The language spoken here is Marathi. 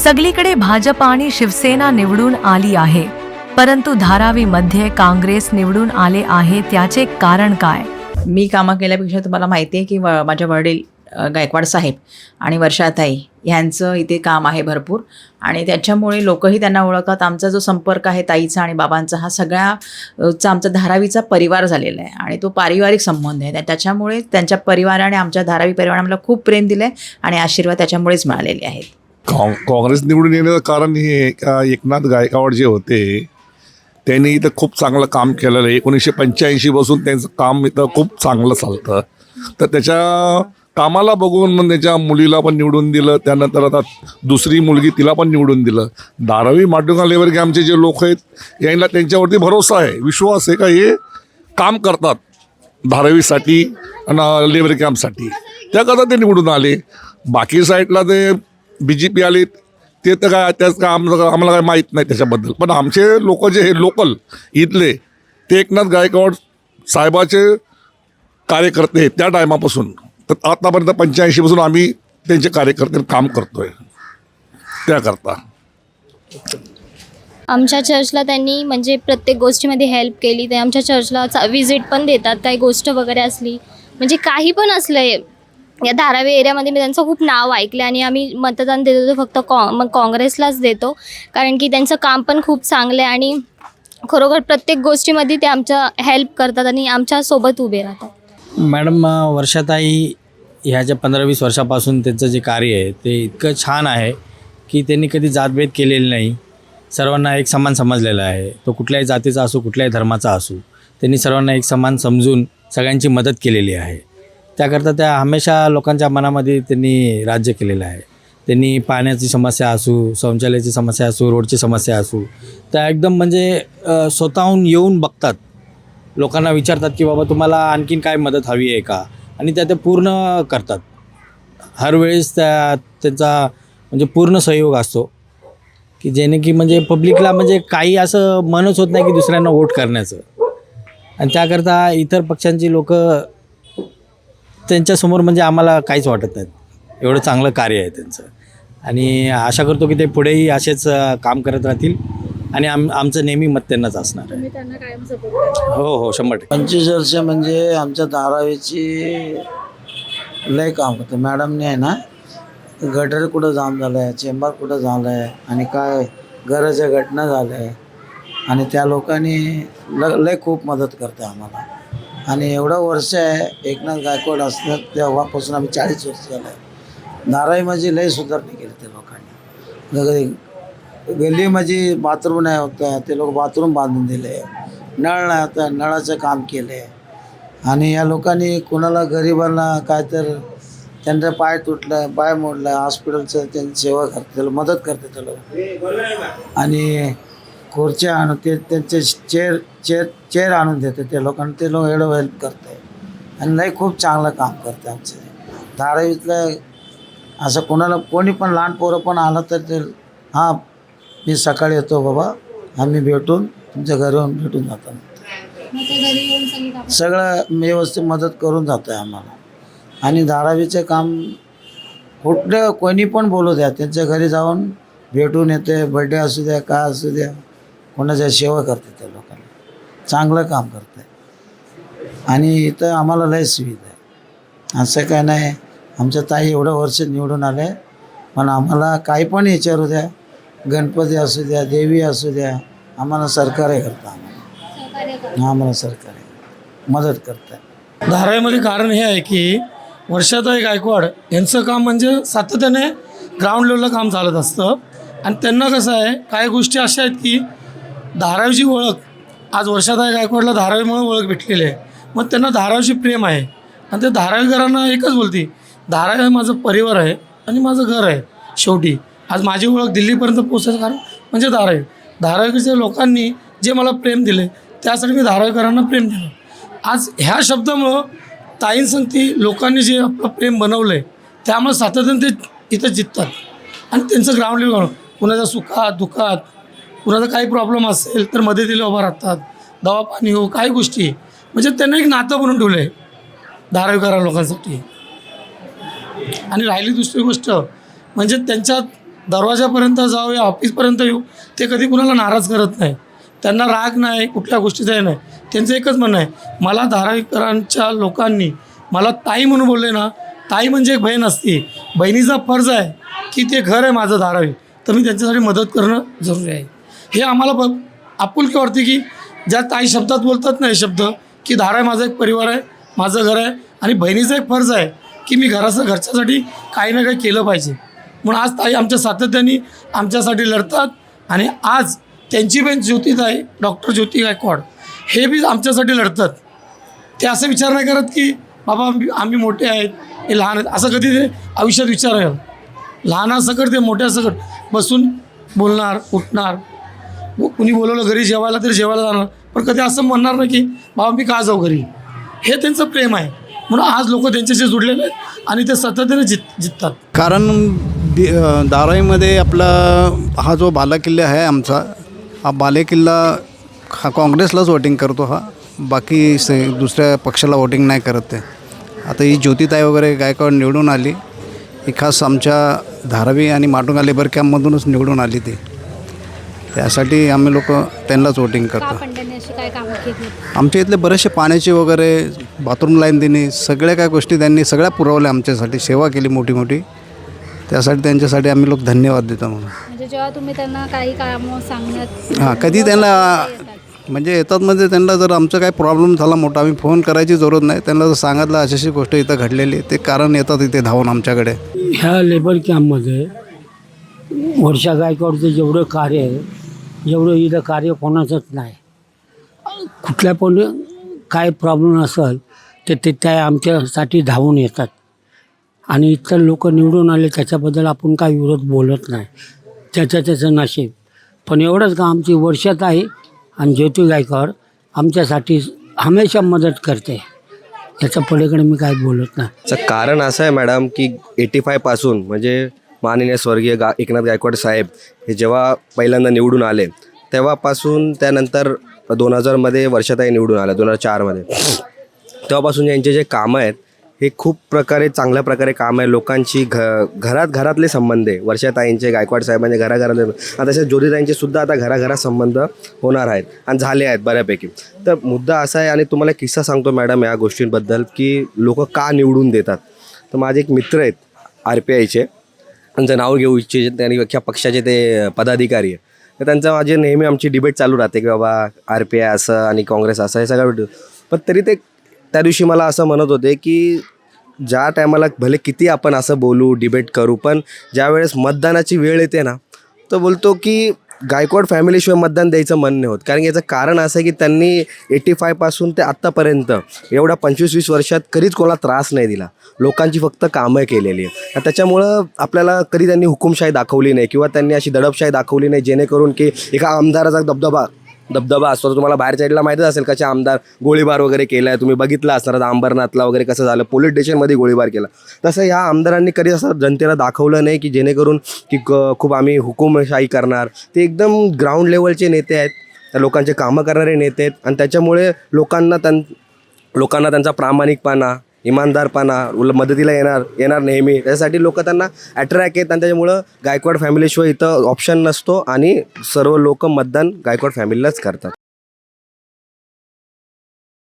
सगळीकडे भाजप आणि शिवसेना निवडून आली आहे. परंतु धारावीमध्ये काँग्रेस निवडून आले आहे त्याचे कारण काय? मी कामं केल्यापेक्षा तुम्हाला माहिती आहे की व माझ्या वडील गायकवाड साहेब आणि वर्षाताई ह्यांचं इथे काम आहे भरपूर. आणि त्याच्यामुळे लोकही त्यांना ओळखतात. आमचा जो संपर्क आहे ताईचा आणि बाबांचा हा सगळ्याचा आमचा धारावीचा परिवार झालेला आहे आणि तो पारिवारिक संबंध आहे. त्याच्यामुळे त्यांच्या परिवाराने आमच्या धारावी परिवाराने आम्हाला खूप प्रेम दिलं आहे आणि आशीर्वाद त्याच्यामुळेच मिळालेले आहेत. काँ काँग्रेस निवडून येण्याचं कारण हे का एकनाथ गायकवाड जे होते त्यांनी इथं खूप चांगलं काम केलेलं आहे. एकोणीसशे पंच्याऐंशीपासून त्यांचं काम इथं खूप चांगलं चालतं. तर त्याच्या कामाला बघून मग त्याच्या मुलीला पण निवडून दिलं. त्यानंतर आता दुसरी मुलगी तिला पण निवडून दिलं. धारावी माटुंगा लेवर आमचे जे लोक आहेत यांना त्यांच्यावरती भरोसा आहे विश्वास आहे का हे काम करतात धारावीसाठी आणि लेबर कॅम्पसाठी. त्याकरता ते निवडून आले. बाकी साईडला ते बी जे पी आले ते तर काय त्याच काय आमचं आम्हाला काय माहीत नाही त्याच्याबद्दल. पण आमचे लोक जे हे लोकल इथले ते एकनाथ गायकवाड साहेबाचे कार्यकर्ते त्या टायमापासून. तर आतापर्यंत पंच्याऐंशीपासून आम्ही त्यांचे कार्यकर्ते काम करतोय. त्याकरता. आमच्या चर्चला त्यांनी म्हणजे प्रत्येक गोष्टीमध्ये हेल्प केली. ते आमच्या चर्चला विजिट पण देतात काही गोष्ट वगैरे असली. म्हणजे काही पण असलं या धारावी एरियामध्ये मी त्यांचं खूप नाव ऐकलं आणि आम्ही मतदान देतो होतो फक्त कॉ मग काँग्रेसलाच देतो. कारण की त्यांचं काम पण खूप चांगलं आहे आणि खरोखर प्रत्येक गोष्टीमध्ये ते आमच्या हेल्प करतात आणि आमच्यासोबत उभे राहतात. मॅडम वर्षाताई ह्या ज्या पंधरा वीस वर्षापासून त्यांचं जे कार्य आहे ते इतकं छान आहे की त्यांनी कधी जातभेद केलेली नाही. सर्वांना एक समान समजलेला आहे. तो कुठल्याही जातीचा असो कुठल्याही धर्माचा असो त्यांनी सर्वांना एक समान समजून सगळ्यांची मदत केलेली आहे. त्याकरता त्या हमेशा लोकांच्या मनामध्ये त्यांनी राज्य केलेलं आहे. त्यांनी पाण्याची समस्या असू शौचालयाची समस्या असू रोडची समस्या असू त्या एकदम म्हणजे स्वतःहून येऊन बघतात. लोकांना विचारतात की बाबा तुम्हाला आणखीन काय मदत हवी आहे का? आणि त्या ते पूर्ण करतात. हर वेळेस त्या त्यांचा म्हणजे पूर्ण सहयोग असतो. की जेणे की म्हणजे पब्लिकला म्हणजे काही असं मनच होत नाही की दुसऱ्यांना वोट करण्याचं. आणि त्याकरता इतर पक्षांची लोकं त्यांच्यासमोर म्हणजे आम्हाला काहीच वाटत नाहीत एवढं चांगलं कार्य आहे त्यांचं. आणि आशा करतो की ते पुढेही असेच काम करत राहतील. आणि आम आमचं नेहमी मत त्यांनाच असणार आहे. हो हो शंभर टक्के. पंचवीस वर्ष म्हणजे आमच्या धारावीची लय काम होतं. मॅडमने आहे ना गटर कुठं जाम झालं आहे चेंबर कुठं झालं आहे आणि काय घराच्या घटना झाल्या. आहे आणि त्या लोकांनी ल लय खूप मदत करते आम्हाला. आणि एवढं वर्ष आहे एकनाथ गायकवाड असतात तेव्हापासून आम्ही चाळीस वर्ष झालं आहे. नाराई माझी लय सुधारणा केली त्या लोकांनी. गल्ली गल्लीमध्ये बाथरूम नाही होतं ते लोक बाथरूम बांधून दिले. नळ नाही होतं नळाचं काम केले. आणि या लोकांनी कुणाला गरिबांना काय तर त्यांचं पाय तुटलं पाय मोडलं हॉस्पिटलचं त्यांची सेवा करते त्याला मदत करते ते लोक. आणि खुर्च्या आणून ते त्यांचे चेअर चेअर चेअर आणून देते ते लोकांना ते लोक एवढं हेल्प करते आणि लई खूप चांगलं काम करते आमचं. धारावीतलं असं कोणाला कोणी पण लहान पोरं पण आलं तर ते हां मी सकाळी येतो बाबा आम्ही भेटून तुमच्या घरी येऊन भेटून जातो. सगळं व्यवस्थित मदत करून जातो आहे आम्हाला. आणि धारावीचं काम कुठलं कोणी पण बोलू द्या त्यांच्या घरी जाऊन भेटून येते बड्डे असू द्या काय असू द्या. कोणाच्या सेवा करते त्या लोकांना. चांगलं काम करते आणि इथं आम्हाला लय सुविधा आहे. असं काय नाही आमच्या ताई एवढं वर्ष निवडून आले पण आम्हाला काही पण विचारू द्या गणपती असू द्या देवी असू द्या आम्हाला सरकारही करतं आम्हाला. आम्हाला सरकार आहे मदत करतं. धारावीमध्ये कारण हे आहे की वर्षाताई गायकवाड यांचं काम म्हणजे सातत्याने ग्राउंड लेवलला काम चालत असतं. आणि त्यांना कसं आहे काही गोष्टी अशा आहेत की धारावीची ओळख आज वर्षाताई गायकवाडला धारावीमुळे ओळख भेटलेली आहे. मग त्यांना धारावीशी प्रेम आहे. आणि ते धारावीकरांना एकच बोलते धारावी हे माझं परिवार आहे आणि माझं घर आहे शेवटी. आज माझी ओळख दिल्लीपर्यंत पोचायचं कारण म्हणजे धारावी. धारावीच्या लोकांनी जे मला प्रेम दिले त्यासाठी मी धारावीकरांना प्रेम दिलं आज ह्या शब्दामुळं ताईंसंगती लोकांनी जे आपलं प्रेम बनवलं आहे त्यामुळे सातत्याने ते इथं जिंकतात आणि त्यांचं ग्राउंड लेवल कुणाच्या सुखात दुःखात कुणाचा काही प्रॉब्लेम असेल तर मदतीला उभा राहतात. दवापाणी हो काही गोष्टी. म्हणजे त्यांना एक नातं बनून ठेवलं आहे धारावीकरा लोकांसाठी. आणि राहिली दुसरी गोष्ट म्हणजे त्यांच्या दरवाजापर्यंत जाऊ या ऑफिसपर्यंत येऊ ते कधी कुणाला नाराज करत नाही. त्यांना राग नाही कुठल्या गोष्टीचा हे नाही. त्यांचं एकच म्हणणं आहे मला धारावीकरांच्या लोकांनी मला ताई म्हणून बोलले ना ताई म्हणजे एक बहीण असते. बहिणीचा फर्ज आहे की ते घर आहे माझं धारावी. तर मी त्यांच्यासाठी मदत करणं जरुरी आहे. हे आम्हाला ब आपुलकी वाटते की ज्या ताई शब्दात बोलतात ना हे शब्द की धारावी माझा एक परिवार आहे माझं घर आहे आणि बहिणीचा एक फर्ज आहे की मी घराचं घरच्यासाठी काही ना काही केलं पाहिजे. म्हणून आज ताई आमच्या सातत्याने आमच्यासाठी लढतात आणि आज त्यांची बहीण ज्योतिताई डॉक्टर ज्योती गायकवाड हे बी आमच्यासाठी लढतात. ते असं विचार नाही करत की बाबा आम्ही- मोठे आहेत हे लहान आहेत. असं कधी ते आयुष्यात विचार आहे लहानासकट ते मोठ्यासकट बसून बोलणार उठणार कुणी बोलवलं घरी जेवायला तरी जेवायला जाणार. पण कधी असं म्हणणार नाही की बाबा मी का जाऊ घरी? हे त्यांचं प्रेम आहे. म्हणून आज लोक त्यांच्याशी जुडलेले आहेत आणि ते सातत्याने जित जिततात. कारण दि धारावीमध्ये आपला हा जो बालाकिल्ला आहे आमचा हा बालेकिल्ला हा काँग्रेसलाच वोटिंग करतो हा. बाकी से दुसऱ्या पक्षाला वोटिंग नाही करत ते. आता ही ज्योतिताई वगैरे गायकवाड निवडून आली. ही खास आमच्या धारावी आणि माटुंगा लेबर कॅम्पमधूनच निवडून आली ती. त्यासाठी आम्ही लोक त्यांनाच वोटिंग का करतो. पण त्यांनी अशी काय कामं केली आमच्या इथले बरेचसे पाण्याचे वगैरे बाथरूम लाईन देणे सगळ्या काय गोष्टी त्यांनी सगळ्या पुरवल्या आमच्यासाठी सेवा केली मोठी मोठी. त्यासाठी त्यांच्यासाठी आम्ही लोक धन्यवाद देतो म्हणून. म्हणजे जेव्हा तुम्ही त्यांना काही कामं सांगण्यात हां कधी त्यांना म्हणजे येतात म्हणजे त्यांना जर आमचा काही प्रॉब्लेम झाला मोठा आम्ही फोन करायची जरूरत नाही. त्यांना जर सांगितलं अशी अशी गोष्ट इथं घडलेली ते कारण येतात इथे धावून आमच्याकडे. ह्या लेबर कॅम्पमध्ये वर्षा गायकवाडचं जेवढं कार्य आहे एवढं इथं कार्य कोणाचंच नाही. कुठल्या पण काय प्रॉब्लेम असेल तर ते त्या आमच्यासाठी धावून येतात. आणि इतर लोक निवडून आले त्याच्याबद्दल आपण काय विरोध बोलत नाही. त्याचं त्याचं नशीब. पण एवढंच का आमची वर्षात आहे आणि ज्योती गायकवाड आमच्यासाठी हमेशा मदत करते. याच्या पलीकडे मी काय बोलत नाही. कारण असं आहे मॅडम की एटी फायपासून म्हणजे माननीय स्वर्गीय गा एकनाथ गायकवाड साहेब हे जेव्हा पहिल्यांदा निवडून आले तेव्हापासून त्यानंतर दोन हजारमध्ये वर्षाताई निवडून आल्या दोन हजार चारमध्ये तेव्हापासून यांचे जे कामं आहेत हे खूप प्रकारे चांगल्या प्रकारे काम आहे. लोकांची घ घरात घरातले संबंध आहे. वर्षाताईंचे गायकवाड साहेबांचे घराघरातले आणि तसेच ज्योतिताईंचे सुद्धा आता घराघरात संबंध होणार आहेत आणि झाले आहेत बऱ्यापैकी. तर मुद्दा असा आहे आणि तुम्हाला किस्सा सांगतो मॅडम या गोष्टींबद्दल की लोक का निवडून देतात? तर माझे एक मित्र आहेत आर पी आयचे. त्यांचं नाव घेऊ इच्छित आणि अख्ख्या पक्षाचे ते पदाधिकारी आहे तर त्यांचं माझे नेहमी आमची डिबेट चालू राहते की बाबा आर पी आय असं आणि काँग्रेस असं हे सगळं पण तरी ते त्या दिवशी मला असं म्हणत होते की ज्या टायमाला भले किती आपण असं बोलू डिबेट करू पण ज्यावेळेस मतदानाची वेळ येते ना तो बोलतो की गायकवाड फॅमिलीशिवाय मतदान द्यायचं मन नाही होत. कारण याचं कारण असं आहे की त्यांनी एटी फायपासून ते आत्तापर्यंत एवढ्या पंचवीस वीस वर्षात कधीच कोणाला त्रास नाही दिला. लोकांची फक्त कामं केलेली आहे त्याच्यामुळं आपल्याला कधी त्यांनी हुकुमशाही दाखवली नाही किंवा त्यांनी अशी दडपशाही दाखवली नाही जेणेकरून की एका आमदाराचा दबदबा दबदबा असतो. तुम्हाला बाहेर साईडला माहितीच असेल कसे आमदार गोळीबार वगैरे केला आहे तुम्ही बघितलं असणार आता अंबरनाथला वगैरे कसं झालं पोलीस स्टेशनमध्ये गोळीबार केला. तसं ह्या आमदारांनी कधी असं जनतेला दाखवलं नाही की जेणेकरून की क- खूप आम्ही हुकुमशाही करणार. ते एकदम ग्राउंड लेवलचे नेते आहेत त्या लोकांचे कामं करणारे नेते आहेत. आणि त्याच्यामुळे लोकांना त्यां लोकांना त्यांचा प्रामाणिकपणा इमानदारपणा उल- मदतीला येणार येणार नेहमी. त्यासाठी लोक त्यांना अट्रॅक्ट आहेत आणि त्याच्यामुळं गायकवाड फॅमिलीशिवाय इथं ऑप्शन नसतो आणि सर्व लोक मतदान गायकवाड फॅमिलीलाच करतात.